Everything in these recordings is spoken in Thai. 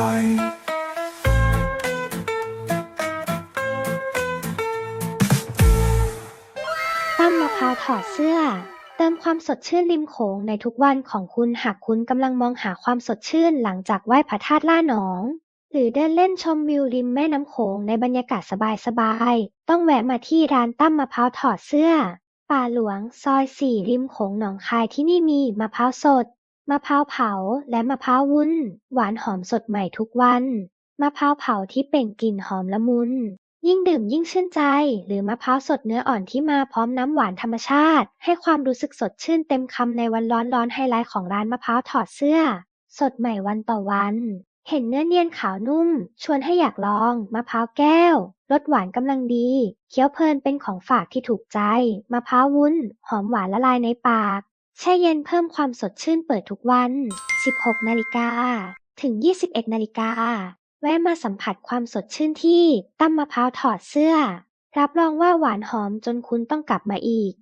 ตั้มมะพร้าวถอดเสื้อ เติมความสดชื่นริมโขงในทุกวันของคุณหากคุณกำลังมองหาความสดชื่นหลังจากไหว้พระธาตุล่าหนอง หรือเดินเล่นชมวิวริมแม่น้ำโขงในบรรยากาศสบายๆต้องแวะมาที่ร้านตั้มมะพร้าวถอดเสื้อ ป่าหลวง ซอยสี่ริมโขงหนองคายที่นี่มีมะพร้าวสด มะพร้าวเผาและมะพร้าววุ้น หวานหอมสดใหม่ทุกวัน มะพร้าวเผาที่เปล่งกลิ่นหอมละมุน ยิ่งดื่มยิ่งชื่นใจ หรือมะพร้าวสดเนื้ออ่อนที่มาพร้อมน้ำหวานธรรมชาติ ให้ความรู้สึกสดชื่นเต็มคำในวันร้อนๆไฮไลท์ของร้านมะพร้าวถอดเสื้อ สดใหม่วันต่อวันเห็นเนื้อเนียนขาวนุ่ม ชวนให้อยากลองมะพร้าวแก้วรสหวานกำลังดีเคี้ยวเพลินเป็นของฝากที่ถูกใจมะพร้าววุ้น หอมหวานละลายในปาก แช่เย็นเพิ่มความสดชื่นเปิดทุกวัน 16 นาฬิกา ถึง 21 นาฬิกา แวะมาสัมผัสความสดชื่นที่ตั้มมะพร้าวถอดเสื้อ รับรองว่าหวานหอมจนคุณต้องกลับมาอีก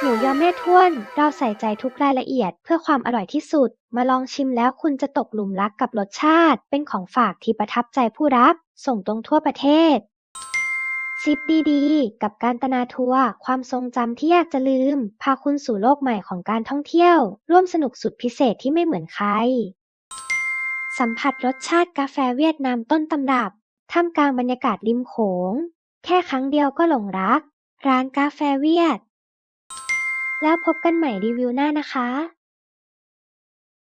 หมูยอแม่ท้วน เราใส่ใจทุกรายละเอียดเพื่อความอร่อยที่สุด มาลองชิมแล้วคุณจะตกหลุมรักกับรสชาติ เป็นของฝากที่ประทับใจผู้รับ ส่งตรงทั่วประเทศ ซิปดีๆ กับการตนาทัวร์ความทรงจำที่อยากจะลืม พาคุณสู่โลกใหม่ของการท่องเที่ยว ร่วมสนุกสุดพิเศษที่ไม่เหมือนใคร สัมผัสรสชาติกาแฟเวียดนามต้นตำรับท่ามกลางบรรยากาศริมโขง แค่ครั้งเดียวก็หลงรัก ร้านกาแฟเวียด แล้วพบกันใหม่รีวิวหน้านะคะ